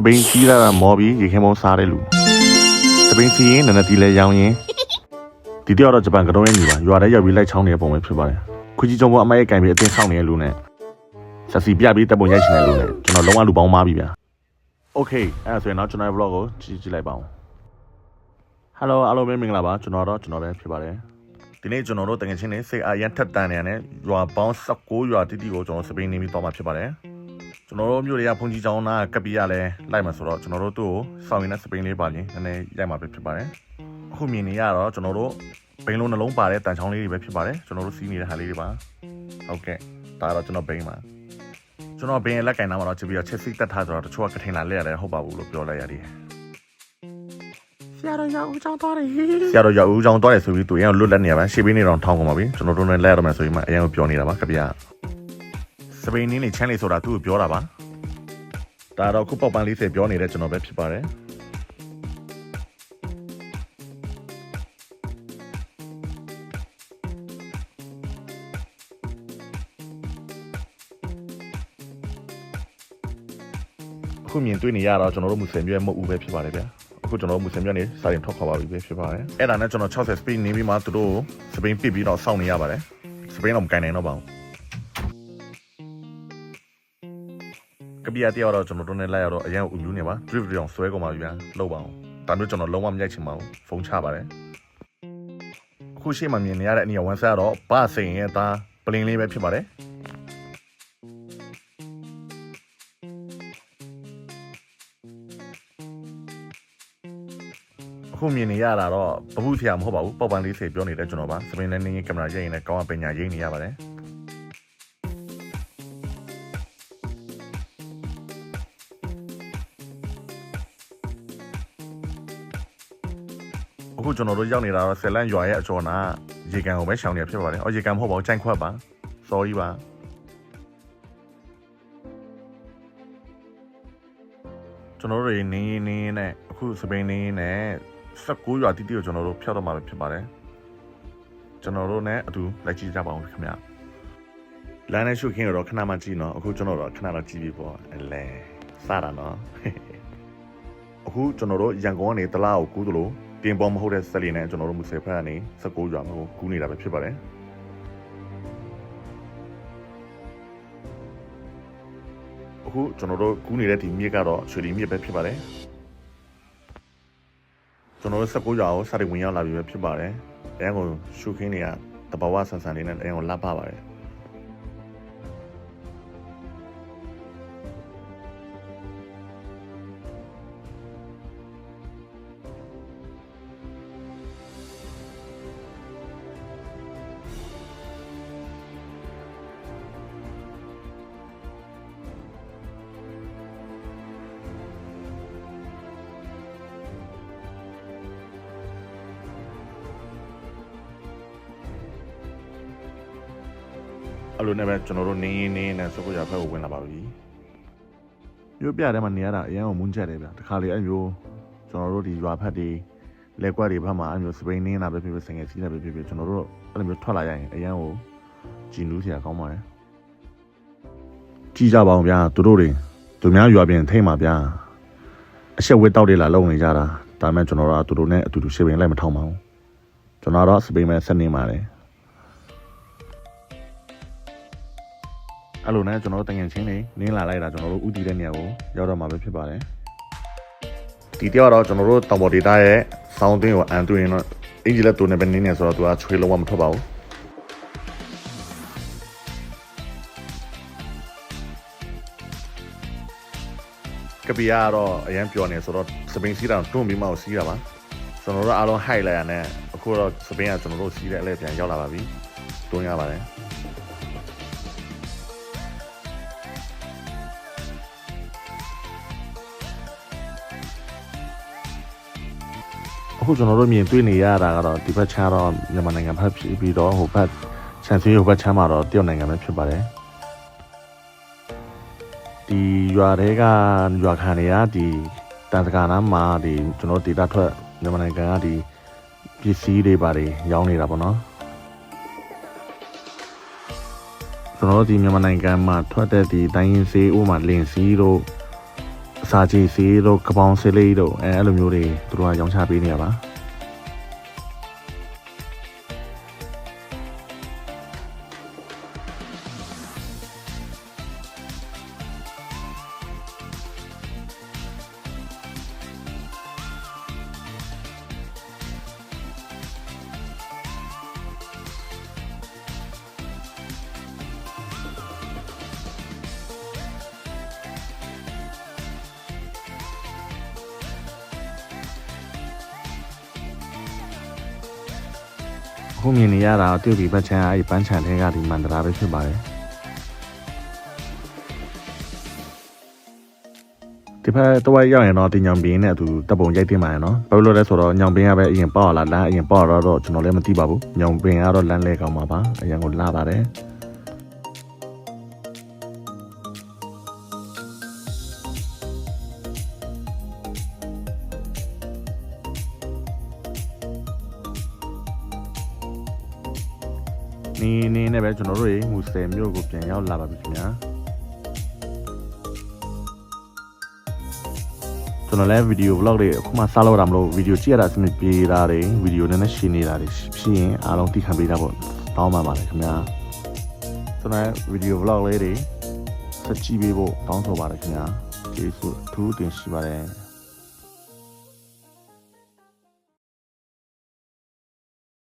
စပိန်စီးလာတာမော်ပြီးရေခဲမုံစားတဲ့လူစပိန်စီးရင်နနတီလဲရောင်းရင်ဒီတယောက်တော့ဂျပန်ကတော့ရနေပါရွာထဲရောက်ပြီးလိုက်ချောင်းနေတဲ့ပုံပဲဖြစ်ပါတယ်ခွကြီးကျုံပေါ်အမရဲ့ကံပြီးအတင်းဆောင်နေတဲ့လူနဲ့ဆက်စီပြပြီးတပ်ပုံရိုက်ရှင်တဲ့လူနဲ့ကျွန်တော်လုံးဝလူပေါင်းမားပြီဗျာ Okay အဲ့ဒါဆိုရင်တော့ကျွန်တော်ရဲ့ vlog ကိုကြည့်ကြည့်လိုက်ပါဦး Hello အားလုံးပဲမင်္ဂလာပါကျွန်တော်တော့ကျွန်တော်ပဲဖြစ်ပါတယ်ဒီနေ့ကျွန်တော်တို့တကယ်ချင်းနဲ့စိတ်အားရန်ထက်တန်နေရတဲ့ရွာပေါင်း16ရွာတိတိကိုကျွန်တော်စပိန်နေပြီးတော့มาဖြစ်ပါတယ် ကျွန်တော်တို့မြို့တွေကဖုန်ကြီးကျောင်းသားကပ်ပြီးရလဲလိုက်မှာဆိုတော့ကျွန်တော်တို့သူ့ကိုစောင်းရင်းနဲ့စပိန်လေးပါရင်နည်းနည်းရိုက်မှာပဲဖြစ်ပါတယ်အခုမြင်နေရတော့ကျွန်တော်တို့ဘိန်းလုံးနှလုံးပါတဲ့တန်ချောင်းလေးတွေပဲဖြစ်ပါတယ်ကျွန်တော်တို့စီးနေတဲ့ဟာလေးတွေပါဟုတ်ကဲ့ဒါတော့ကျွန်တော်ဘိန်းပါကျွန်တော်ဘိန်းရဲ့လက်ကင်နားမှာတော့ကြည့်ပြီးတော့ချက်စီတက်ထားဆိုတော့တချို့ကကထင်လာလက်ရတယ်ဟုတ်ပါဘူးလို့ပြောလိုက်ရတယ်ဆရာတော်ရောက်ဦးကြောင်းသွားတယ်ဆရာတော်ရောက်ဦးကြောင်းသွားတယ်ဆိုပြီးသူရင်လွတ်လက်နေရပါရှေ့ဘေးနေတော့ထောင်းကုန်ပါပြီကျွန်တော်တို့လည်းလက်ရတော့မယ်ဆိုပြီးမှအရင်ကပြောနေတာပါကြပြစ ပိန်နင်းနေချမ်းလေးဆိုတာသူ့ကိုပြောတာပါဒါတော့ခုပေါက်ပန်း40ပြောနေတဲ့ကျွန်တော်ပဲဖြစ်ပါတယ်အခုမြင်တွေ့နေရတော့ကျွန်တော်တို့မူဆယ်မြို့ရဲ့မဟုတ်ဘူးပဲဖြစ်ပါတယ်ဗျာအခုကျွန်တော်မူဆင်မြတ်နေစာရင်ထွက်ခွာပါပြီပဲဖြစ်ပါတယ်အဲ့ဒါနဲ့ကျွန်တော်60 speed နေပြီးမှသူတို့စပိန်ပစ်ပြီးတော့စောင့်နေရပါတယ်စပိန်တော့မကန်နိုင်တော့ပါဘူး ကပီယာတယောက်တော့ကျွန်တော်တို့နဲ့လိုက်ရတော့အရင်ဥယူနေပါ drift တောင်ဆွဲကုန်ပါပြီဗျာလောက်ပါအောင်ဒါမျိုးကျွန်တော်လုံးဝမရိုက်ချင်ပါဘူးဖုန်းချပါတယ်အခုရှိမှမြင်နေရတဲ့အနီးဝန်ဆာတော့ဘာစိန်ရဲ့သားပလင်းလေးပဲဖြစ်ပါတယ်အခုမြင်နေရတာတော့ဘဘူးဆရာမဟုတ်ပါဘူးပေါက်ပန်း40ပြောနေတဲ့ကျွန်တော်ပါစပင်းနဲ့နေကင်မရာရိုက်ရင်လည်းကောင်းအောင်ပညာရိပ်နေရပါတယ် အခုကျွန်တော်တို့ရောက်နေတာတော့ဆယ်လန့်ရွာရဲ့အကျော်နာရေကန်ကိုပဲရှောင်နေဖြစ်ပါတယ်။အော်ရေကန်မဟုတ်ပါဘူးကြိုင်ခွက်ပါ။ sorry ပါ။ကျွန်တော်တို့တွေနေနေနဲ့အခုစပိန်နေနဲ့16ရွာတိတိကိုကျွန်တော်တို့ဖျောက်တော့မှာပဲဖြစ်ပါတယ်။ကျွန်တော်တို့နဲ့အတူလိုက်ကြည့်ကြပါဦးခင်ဗျ။လမ်းနဲ့ရှုခင်းတော့ခဏမှကြည့်နော်အခုကျွန်တော်တို့ခဏတော့ကြည့်ပြီပေါ့အလဲစတာနော်။အခုကျွန်တော်တို့ရန်ကုန်ကနေတလားကိုကူးသလို တင်ပေါ်မဟုတ်တဲ့ဆက်လီနဲ့ကျွန်တော်တို့မူဆယ်ဖက်ကနေ16ရွာကိုကူးနေတာပဲဖြစ်ပါတယ်။အခုကျွန်တော်တို့ကူးနေတဲ့ဒီမြစ်ကတော့ရွှေလီမြစ်ပဲဖြစ်ပါတယ်။ကျွန်တော်တို့16ရွာကိုစတင်ဝင်ရောက်လာပြီပဲဖြစ်ပါတယ်။အဲကိုရှုခင်းတွေကတဘာဝဆန်ဆန်လေးနဲ့အဲကိုလှပပါတယ်။ အဲ့လိုနဲ့ပဲကျွန်တော်တို့နေနေနဲ့စကုရဖက်ကိုဝင်လာပါပြီမြို့ပြထဲမှာနေရတာအရင်ကမွန်းချက်တယ်ဗျတခါလေအဲ့မျိုးကျွန်တော်တို့ဒီရွာဖက်တွေလက်ကွက်တွေဘက်မှာအဲ့မျိုးစပိန်နေတာပဲဖြစ်ဖြစ်စင်ငယ်စီးတာပဲဖြစ်ဖြစ်ကျွန်တော်တို့အဲ့လိုမျိုးထွက်လာရရင်အရင်ကိုကြည်နူးစရာကောင်းပါတယ်ကြည်ကြပါအောင်ဗျာသူတို့တွေသူများရွာပြင်ထိမ့်ပါဗျာအချက်ဝစ်တောက်တွေလာလုံနေကြတာဒါမဲ့ကျွန်တော်တို့ကသူတို့နဲ့အတူတူရှေ့ပင်လိုက်မထောင်ပါဘူးကျွန်တော်တော့စပိန်မဲ့ဆက်နေပါတယ် အဲ့လိုနဲ့ကျွန်တော်တို့တငယ်ချင်းတွေနင်းလာလိုက်တာကျွန်တော်တို့ဥတီတဲ့နေရာကိုရောက်တော့မှာပဲဖြစ်ပါတယ်ဒီတယောက်တော့ကျွန်တော်တို့တောင်ပေါ်ဒေတာရဲ့စောင်းတင်းကိုအန်သွင်းတော့အင်ဂျီလက်တူနဲ့ပဲနင်းနေဆိုတော့သူကချွေးလုံးဝမထွက်ပါဘူးကပီယာကတော့အရန်ပျော်နေဆိုတော့စပင်းစီးတာတွန်းပြီးမှကိုစီးတာပါကျွန်တော်တို့အားလုံး high လိုက်ရတဲ့အခုတော့စပင်းကကျွန်တော်တို့စီးတဲ့အလဲပြန်ရောက်လာပါပြီတွန်းရပါတယ် အခုကျွန်တော်တို့မြင်တွေ့နေရတာကတော့ဒီဘက်ချမ်းတော့မြန်မာနိုင်ငံဘက်ဖြစ်ပြီးတော့ဟိုဘက်ချန်စီဟိုဘက်ချမ်းမှာတော့တရုတ်နိုင်ငံပဲဖြစ်ပါတယ်ဒီရွာတွေကရွာခံတွေကဒီတန်စကာနားမှာဒီကျွန်တော်ဒေတာထွက်မြန်မာနိုင်ငံကဒီပစ္စည်းတွေပါတယ်ရောင်းနေတာပေါ့နော်ကျွန်တော်တို့ဒီမြန်မာနိုင်ငံမှာထွက်တဲ့ဒီတိုင်းရင်းစေးဥမာလင်စီတို့ စာကြီးစီတို့ကပောင်စလေးတို့အဲအဲ့လိုမျိုးတွေသူတို့ကရောင်းချပေးနေရပါ အခုမြင်နေရတာတရုတ်ပြည်ဘက်ချမ်းအဲ့ဒီပန်းချံထဲကဒီမန္တလာပဲဖြစ်ပါတယ်ဒီဖက်တော့ရောက်ရင်တော့တင်ညောင်ပင်းနဲ့အတူတပ်ပုံရိုက်တင်ပါရနော်ဘာလို့လဲဆိုတော့ညောင်ပင်းကပဲအရင်ပေါ့လာလမ်းအရင်ပေါ့တော့တော့ကျွန်တော်လည်းမသိပါဘူးညောင်ပင်းကတော့လမ်းလဲကောင်းပါပါအရင်ကလာပါတယ် နေနေနဲ့ပဲကျွန်တော်တို့ရေမူဆယ်မြို့ကိုပြန်ရောက်လာပါပြီခင်ဗျာကျွန်တော်လည်းဗီဒီယို vlog တွေအခုမှစလုပ်တာမလို့ဗီဒီယိုကြည့်ရတာအဆင်မပြေတာတွေဗီဒီယိုနည်းနည်းရှင်းနေတာတွေဖြစ်ရင်အားလုံးသိခံပေးတာပေါ့တောင်းပါပါတယ်ခင်ဗျာကျွန်တော်ဗီဒီယို vlog လေးတွေဆက်ကြည့်ပေးဖို့တောင်းဆိုပါတယ်ခင်ဗျာကျေးဇူးအထူးတင်ရှိပါတယ်